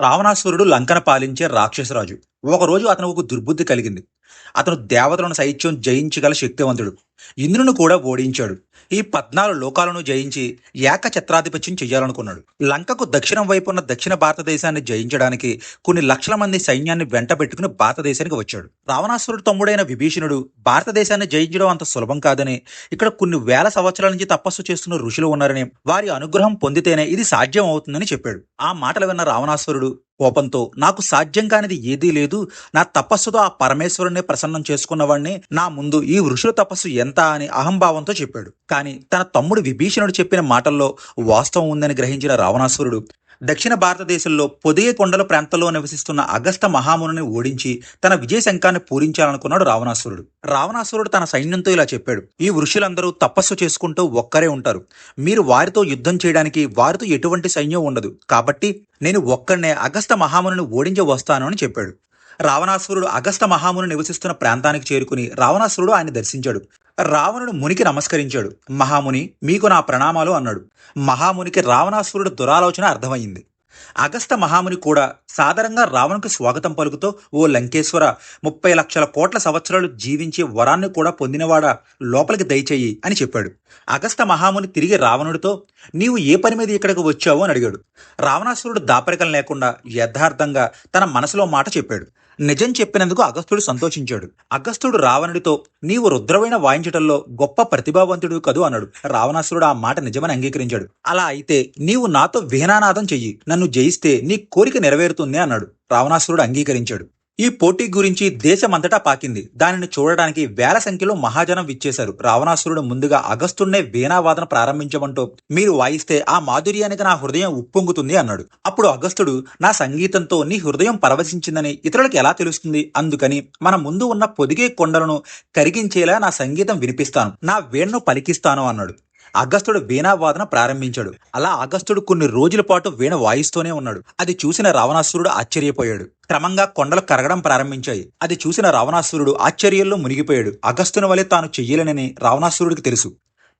రావణాసురుడు లంకన పాలించే రాక్షసరాజు. ఒకరోజు అతను ఒక దుర్బుద్ధి కలిగింది. అతను దేవతలను సైత్యం జయించగల శక్తివంతుడు. ఇంద్రుని కూడా ఓడించాడు. ఈ పద్నాలుగు లోకాలను జయించి ఏక చిత్రాధిపత్యం చేయాలనుకున్నాడు లంకకు దక్షిణం వైపు ఉన్న దక్షిణ భారతదేశాన్ని జయించడానికి కొన్ని లక్షల మంది సైన్యాన్ని వెంట పెట్టుకుని భారతదేశానికి వచ్చాడు. రావణాసురుడు తమ్ముడైన విభీషణుడు భారతదేశాన్ని జయించడం అంత సులభం కాదని ఇక్కడ కొన్ని వేల సంవత్సరాల నుంచి తపస్సు చేస్తున్న ఋషులు ఉన్నారని వారి అనుగ్రహం పొందితేనే ఇది సాధ్యం అవుతుందని చెప్పాడు. ఆ మాటలు విన్న రావణాసురుడు కోపంతో నాకు సాధ్యం కానిది ఏదీ లేదు. నా తపస్సుతో ఆ పరమేశ్వరుణ్ణి ప్రసన్నం చేసుకున్నవాడిని నా ముందు ఈ ఋషుల తపస్సు ఎంత? అని అహంభావంతో చెప్పాడు. కానీ తన తమ్ముడు విభీషణుడు చెప్పిన మాటల్లో వాస్తవం ఉందని గ్రహించిన రావణాసురుడు దక్షిణ భారతదేశంలో పొదిగే కొండల ప్రాంతంలో నివసిస్తున్న అగస్త మహాముని ఓడించి తన విజయ శంఖాన్ని పూరించాలనుకున్నాడు రావణాసురుడు. రావణాసురుడు తన సైన్యంతో ఇలా చెప్పాడు ఈ వృషులందరూ తపస్సు చేసుకుంటూ ఒక్కరే ఉంటారు. మీరు వారితో యుద్ధం చేయడానికి వారితో ఎటువంటి సైన్యం ఉండదు. కాబట్టి నేను ఒక్కడనే అగస్త మహామునిని ఓడించి వస్తాను అని చెప్పాడు. రావణాసురుడు అగస్త మహాముని నివసిస్తున్న ప్రాంతానికి చేరుకుని రావణాసురుడు ఆయన దర్శించాడు. రావణుడు మునికి నమస్కరించాడు. మహాముని మీకు నా ప్రణామాలు అన్నాడు. మహామునికి రావణాసురుడు దురాలోచన అర్థమైంది అగస్త మహాముని కూడా సాధారణంగా రావణుకు స్వాగతం పలుకుతూ ఓ లంకేశ్వర ముప్పై లక్షల కోట్ల సంవత్సరాలు జీవించి వరాన్ని కూడా పొందినవాడా? లోపలికి దయచేయి అని చెప్పాడు. అగస్త మహాముని తిరిగి రావణుడితో నీవు ఏ పని మీద ఇక్కడికి వచ్చావు అని అడిగాడు. రావణాసురుడు దాపరికం లేకుండా యథార్థంగా తన మనసులో మాట చెప్పాడు. నిజం చెప్పినందుకు అగస్త్యుడు సంతోషించాడు. అగస్త్యుడు రావణుడితో నీవు రుద్రమైన వాయించటంలో గొప్ప ప్రతిభావంతుడు కదూ అన్నాడు. రావణాసురుడు ఆ మాట నిజమని అంగీకరించాడు. అలా అయితే నీవు నాతో వీణానాదం చెయ్యి. నన్ను జయిస్తే నీ కోరిక నెరవేరుతుంది అన్నాడు. రావణాసురుడు అంగీకరించాడు. ఈ పోటీ గురించి దేశమంతటా పాకింది. దానిని చూడడానికి వేల సంఖ్యలో మహాజనం విచ్చేశారు. రావణాసురుడు ముందుగా అగస్తున్నే వీణావాదన ప్రారంభించమంటూ మీరు వాయిస్తే ఆ మాధుర్యానికి నా హృదయం ఉప్పొంగుతుంది అన్నాడు. అప్పుడు అగస్తుడు నా సంగీతంతో నీ హృదయం పరవశించిందని ఇతరులకు ఎలా తెలుస్తుంది? అందుకని మన ముందు ఉన్న పొదిగే కొండలను కరిగించేలా నా సంగీతం వినిపిస్తాను. నా వేణ్ను పలికిస్తాను అన్నాడు. అగస్తుడు వీణావాదన ప్రారంభించాడు. అలా అగస్తుడు కొన్ని రోజుల పాటు వీణ వాయిస్తూనే ఉన్నాడు. అది చూసిన రావణాసురుడు ఆశ్చర్యపోయాడు. క్రమంగా కొండలు కరగడం ప్రారంభించాయి. అది చూసిన రావణాసురుడు ఆశ్చర్యంలో మునిగిపోయాడు. అగస్తుని వలె తాను చెయ్యలేనని రావణాసురుడికి తెలుసు.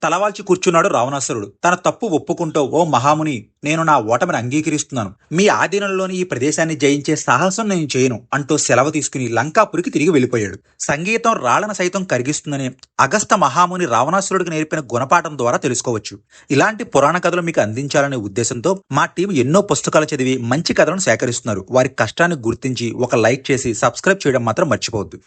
తలవాల్చి కూర్చున్నాడు రావణాసురుడు. తన తప్పు ఒప్పుకుంటూ ఓ మహాముని నేను నా ఓటమిని అంగీకరిస్తున్నాను. మీ ఆధీనంలోని ఈ ప్రదేశాన్ని జయించే సాహసం నేను చేయను అంటూ సెలవు తీసుకుని లంకాపురికి తిరిగి వెళ్ళిపోయాడు. సంగీతం రాళ్ళను సైతం కరిగిస్తుందని అగస్త మహాముని రావణాసురుడికి నేర్పిన గుణపాఠం ద్వారా తెలుసుకోవచ్చు. ఇలాంటి పురాణ కథలు మీకు అందించాలనే ఉద్దేశంతో మా టీం ఎన్నో పుస్తకాలు చదివి మంచి కథలను సేకరిస్తున్నారు. వారి కష్టాన్ని గుర్తించి ఒక లైక్ చేసి సబ్స్క్రైబ్ చేయడం మాత్రం మర్చిపోవద్దు.